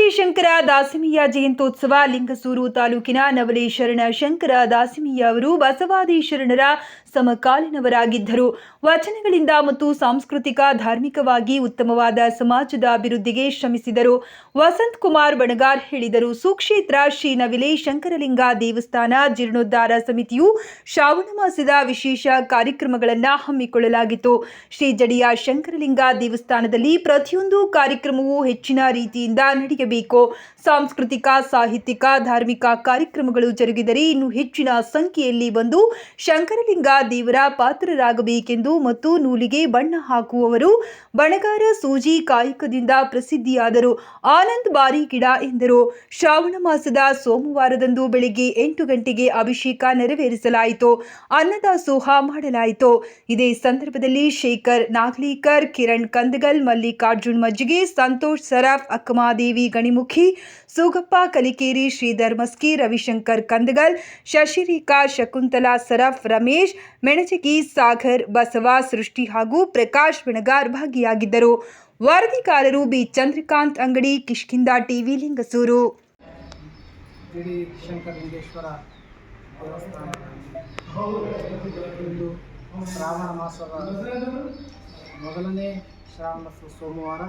ದಾಸಿಮಯ್ಯ ಜಯಂತ್ಯೋತ್ಸವ ಲಿಂಗಸೂರು ತಾಲೂಕಿನ ನವಲಿ ಶರಣ ಶಂಕರ ದಾಸಿಮಿಯ ಅವರು ಬಸವಾದಿ ಶರಣರ ಸಮಕಾಲೀನವರಾಗಿದ್ದರು. ವಚನಗಳಿಂದ ಮತ್ತು ಸಾಂಸ್ಕೃತಿಕ, ಧಾರ್ಮಿಕವಾಗಿ ಉತ್ತಮವಾದ ಸಮಾಜದ ಅಭಿವೃದ್ಧಿಗೆ ಶ್ರಮಿಸಿದರು. ವಸಂತ್ ಕುಮಾರ್ ಬಣಗಾರ್ ಹೇಳಿದರು, ಸುಕ್ಷೇತ್ರ ಶ್ರೀ ನವಿಲೆ ಶಂಕರಲಿಂಗ ದೇವಸ್ಥಾನ ಜೀರ್ಣೋದ್ಧಾರ ಸಮಿತಿಯು ಶ್ರಾವಣ ಮಾಸದ ವಿಶೇಷ ಕಾರ್ಯಕ್ರಮಗಳನ್ನು ಹಮ್ಮಿಕೊಳ್ಳಲಾಗಿತ್ತು. ಶ್ರೀ ಜಡಿಯ ಶಂಕರಲಿಂಗ ದೇವಸ್ಥಾನದಲ್ಲಿ ಪ್ರತಿಯೊಂದು ಕಾರ್ಯಕ್ರಮವೂ ಹೆಚ್ಚಿನ ರೀತಿಯಿಂದ ನಡೆಯಬೇಕು. ಸಾಂಸ್ಕೃತಿಕ, ಸಾಹಿತ್ಯಿಕ, ಧಾರ್ಮಿಕ ಕಾರ್ಯಕ್ರಮಗಳು ಜರುಗಿದರೆ ಇನ್ನು ಹೆಚ್ಚಿನ ಸಂಖ್ಯೆಯಲ್ಲಿ ಬಂದು ಶಂಕರಲಿಂಗ ದೇವರ ಪಾತ್ರರಾಗಬೇಕೆಂದು ಮತ್ತು ನೂಲಿಗೆ ಬಣ್ಣ ಹಾಕುವವರು ಬಣಗಾರ ಸೂಜಿ ಕಾಯಕದಿಂದ ಪ್ರಸಿದ್ಧಿಯಾದರು. ಆನಂದ್ ಬಾರಿ ಗಿಡ ಎಂದರು. ಶ್ರಾವಣ ಮಾಸದ ಸೋಮವಾರದಂದು ಬೆಳಿಗ್ಗೆ ಎಂಟು ಗಂಟೆಗೆ ಅಭಿಷೇಕ ನೆರವೇರಿಸಲಾಯಿತು. ಅನ್ನದಾಸೋಹ ಮಾಡಲಾಯಿತು. ಇದೇ ಸಂದರ್ಭದಲ್ಲಿ ಶೇಖರ್ ನಾಗ್ಲೀಕರ್, ಕಿರಣ್ ಕಂದಗಲ್, ಮಲ್ಲಿಕಾರ್ಜುನ್ ಮಜ್ಜಿಗೆ, ಸಂತೋಷ್ ಸರಾಫ್ ಅಕ್ಕಮಾದೇವಿ ಗಣಿಮುಖಿ ಸುಗಪ್ಪ ಕಲಿಕೇರಿ ಶ್ರೀಧರ್ ಮಸ್ಕಿ ರವಿಶಂಕರ್ ಕಂದಗಲ್ ಶಶಿರೇಖಾ ಶಕುಂತಲಾ ಸರಫ್ ರಮೇಶ್ ಮೆಣಚಗಿ ಸಾಗರ್ ಬಸವ ಸೃಷ್ಟಿ ಹಾಗೂ ಪ್ರಕಾಶ್ ಬೆಣಗಾರ್ ಭಾಗಿಯಾಗಿದ್ದರು ವರದಿಗಾರರು ಬಿ ಚಂದ್ರಕಾಂತ್ ಅಂಗಡಿ ಕಿಷ್ಕಿಂದ ಟಿವಿ ಲಿಂಗಸೂರು ಗಿಡಿ ಶಂಕರಲಿಂಗೇಶ್ವರ ದೇವಸ್ಥಾನ ಇಂದು ಶ್ರಾವಣ ಮಾಸದ ಮೊದಲನೇ ಶ್ರಾವಣ ಮಾಸ ಸೋಮವಾರ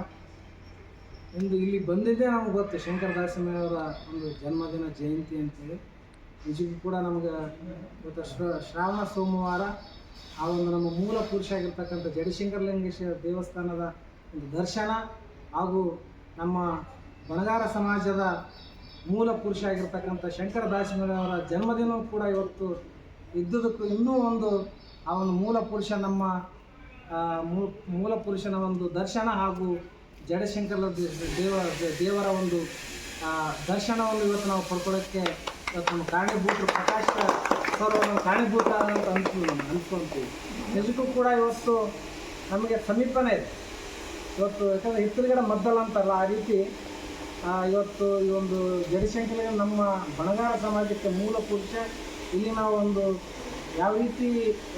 ಇಂದು ಇಲ್ಲಿ ಬಂದಿದ್ದೇ ನಮ್ಗೆ ಗೊತ್ತು. ಶಂಕರ ದಾಸಮಯವರ ಒಂದು ಜನ್ಮದಿನ, ಜಯಂತಿ ಅಂತೇಳಿ. ನಿಜಕ್ಕೂ ಕೂಡ ನಮ್ಗೆ ಇವತ್ತು ಶ್ರ, ಶ್ರಾವಣ, ಸೋಮವಾರ ಆ ಒಂದು ನಮ್ಮ ಮೂಲ ಪುರುಷ ಆಗಿರ್ತಕ್ಕಂಥ ಜಡಿಶಂಕರಲಿಂಗೇಶ್ವರ ದೇವಸ್ಥಾನದ ಒಂದು ದರ್ಶನ ಹಾಗೂ ನಮ್ಮ ಬಣಗಾರ ಸಮಾಜದ ಮೂಲ ಪುರುಷ ಆಗಿರ್ತಕ್ಕಂಥ ಶಂಕರ ದಾಸಮಯವರ ಜನ್ಮದಿನವೂ ಕೂಡ ಇವತ್ತು ಇದ್ದುದಕ್ಕೂ ಇನ್ನೂ ಒಂದು ಆ ಒಂದು ಮೂಲ ಪುರುಷ ನಮ್ಮ ಮೂಲ ಪುರುಷನ ಒಂದು ದರ್ಶನ ಹಾಗೂ ಜಡಶಂಕರ ದೇವ, ದೇವರ ಒಂದು ದರ್ಶನವನ್ನು ಇವತ್ತು ನಾವು ಪಡ್ಕೊಳ್ಳೋಕ್ಕೆ ಇವತ್ತು ನಮ್ಮ ಕಾರಣೀಭೂತರು ಪ್ರಕಾಶ ಸರ್ ಅವರು ಕಾರಣೀಭೂತ ಅಂತ ನಾವು ಅನ್ಸ್ಕೊಳ್ತೀವಿ ನಿಜಕ್ಕೂ ಕೂಡ ಇವತ್ತು ನಮಗೆ ಸಮೀಪನೇ ಇದೆ. ಇವತ್ತು ಯಾಕಂದರೆ ಹಿತ್ತಲಗಡೆ ಮದ್ದಲ್ಲ ಅಂತಾರಲ್ಲ, ಆ ರೀತಿ ಇವತ್ತು ಈ ಒಂದು ಜಡಿಶಂಕರಿಗೆ ನಮ್ಮ ಬಣಗಾರ ಸಮಾಜಕ್ಕೆ ಮೂಲ ಪುರುಷ. ಇಲ್ಲಿ ನಾವು ಒಂದು ಯಾವ ರೀತಿ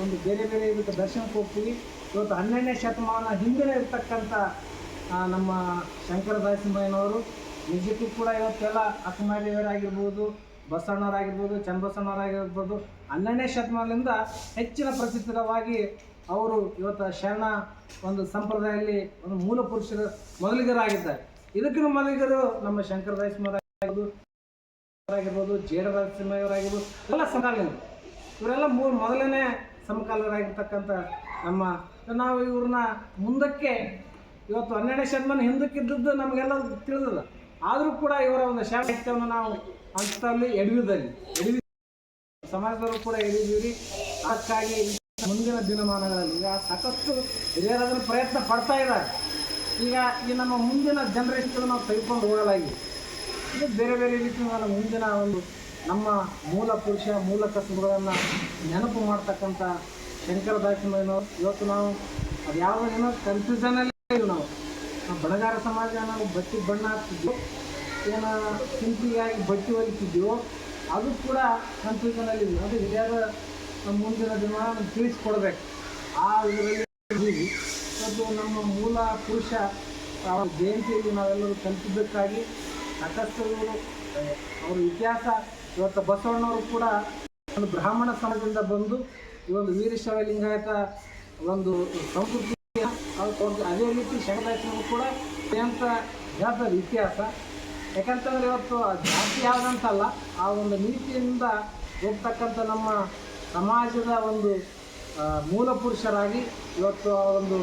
ಒಂದು ಬೇರೆ ಬೇರೆ ಇದಕ್ಕೆ ದರ್ಶನಕ್ಕೆ ಹೋಗ್ತೀವಿ. ಇವತ್ತು ಹನ್ನೆರಡನೇ ಶತಮಾನ ಹಿಂದೆ ಇರ್ತಕ್ಕಂಥ ನಮ್ಮ ಶಂಕರ ದಾಸಿಮಯ್ಯನವರು ನಿಜಕ್ಕೂ ಕೂಡ ಇವತ್ತೆಲ್ಲ ಅಕ್ಕಮಾರಿಯವರಾಗಿರ್ಬೋದು ಬಸವಣ್ಣವರಾಗಿರ್ಬೋದು, ಚನ್ನಬಸವಣ್ಣವರಾಗಿರ್ಬೋದು, ಹನ್ನೆರಡನೇ ಶತಮಾನದಿಂದ ಹೆಚ್ಚಿನ ಪ್ರಸಿದ್ಧವಾಗಿ ಅವರು ಇವತ್ತು ಶರಣ ಒಂದು ಸಂಪ್ರದಾಯದಲ್ಲಿ ಒಂದು ಮೂಲ ಪುರುಷರು ಮೊದಲಿಗರಾಗಿದ್ದಾರೆ. ಇದಕ್ಕಿಂತ ಮೊದಲಿಗರು ನಮ್ಮ ಶಂಕರ ದಾಸಿಂಹರಾಗಿರ್ಬೋದು ಆಗಿರ್ಬೋದು ಜೇಡ ನರಸಿಂಹಯವರಾಗಿರ್ಬೋದು ಎಲ್ಲ ಸಮಕಾಲೀನರು. ಇವರೆಲ್ಲ ಮೂರು ಮೊದಲನೇ ಸಮಕಾಲರಾಗಿರ್ತಕ್ಕಂಥ ನಮ್ಮ, ನಾವು ಇವ್ರನ್ನ ಮುಂದಕ್ಕೆ ಇವತ್ತು ಹನ್ನೆರಡನೇ ಶತಮಾನ ಹಿಂದಕ್ಕಿದ್ದದ್ದು ನಮಗೆಲ್ಲ ತಿಳಿದದ. ಆದರೂ ಕೂಡ ಇವರ ಒಂದು ಸಾಹಿತ್ಯವನ್ನು ನಾವು ಹಂತದಲ್ಲಿ ಎಡವಿದಲ್ಲಿ ಎಡವಿ ಸಮಾಜದಲ್ಲೂ ಕೂಡ ಎಡಿದೀವಿ ಅದಕ್ಕಾಗಿ ಮುಂದಿನ ದಿನಮಾನಗಳಲ್ಲಿ ಈಗ ಸಾಕಷ್ಟು ಹಿರಿಯರು ಪ್ರಯತ್ನ ಪಡ್ತಾ ಇದ್ದಾರೆ. ಈಗ ಈ ನಮ್ಮ ಮುಂದಿನ ಜನರೇಷನ್ ನಾವು ತೆಗೆದುಕೊಂಡು ಹೋಗಲಾಗಿದೆ. ಇದು ಬೇರೆ ಬೇರೆ ರೀತಿ ನಮ್ಮ ಮುಂದಿನ ಒಂದು ನಮ್ಮ ಮೂಲ ಪುರುಷ, ಮೂಲ ಕಸುಬುಗಳನ್ನು ನೆನಪು ಮಾಡ್ತಕ್ಕಂಥ ಶಂಕರ ದಾಸಿಮಯ್ಯನವರು ಇವತ್ತು ನಾವು ಅದು ಯಾವ ಏನೋ ಕನ್ಫ್ಯೂಷನಲ್ಲಿ ಇದ್ದೀವಿ ನಾವು. ಬಡಗಾರ ಸಮಾಜ ನಾವು ಬಟ್ಟೆ ಬಣ್ಣ ಹಾಕ್ತಿದ್ವಿ. ಏನೋ ಸಿಂಪಿಯಾಗಿ ಬಟ್ಟೆ ಹೊಲಿತಿದ್ವಿ. ಅದು ಕೂಡ ಕನ್ಫ್ಯೂಷನಲ್ಲಿ ಅದು ಹಿರಿಯರ ಮುಂದಿನ ದಿನ ತಿಳಿಸ್ಕೊಡ್ಬೇಕು. ಆ ಇದರಲ್ಲಿ ಅದು ನಮ್ಮ ಮೂಲ ಪುರುಷ ಅವರ ಜಯಂತಿಯಲ್ಲಿ ನಾವೆಲ್ಲರೂ ಕಲಿತಿದ್ದಕ್ಕಾಗಿ ಸಾಕಷ್ಟು ಅವರ ಇತಿಹಾಸ. ಇವತ್ತು ಬಸವಣ್ಣವರು ಕೂಡ ಒಂದು ಬ್ರಾಹ್ಮಣ ಸಮಾಜದಿಂದ ಬಂದು ಈ ಒಂದು ವೀರಶೈವ ಲಿಂಗಾಯತ ಒಂದು ಸಂಸ್ಕೃತಿ ಅವ್ರು ಅದೇ ರೀತಿ ಶಂಕರಾಚಾರ್ಯರು ಕೂಡ ಅತ್ಯಂತ ಹೇಳ್ತಾರೆ ಇತಿಹಾಸ ಯಾಕಂತಂದರೆ ಇವತ್ತು ಜಾತಿ ಯಾವುದಂತಲ್ಲ ಆ ಒಂದು ನೀತಿಯಿಂದ ಹೋಗ್ತಕ್ಕಂಥ ನಮ್ಮ ಸಮಾಜದ ಒಂದು ಮೂಲ ಪುರುಷರಾಗಿ ಇವತ್ತು ಆ ಒಂದು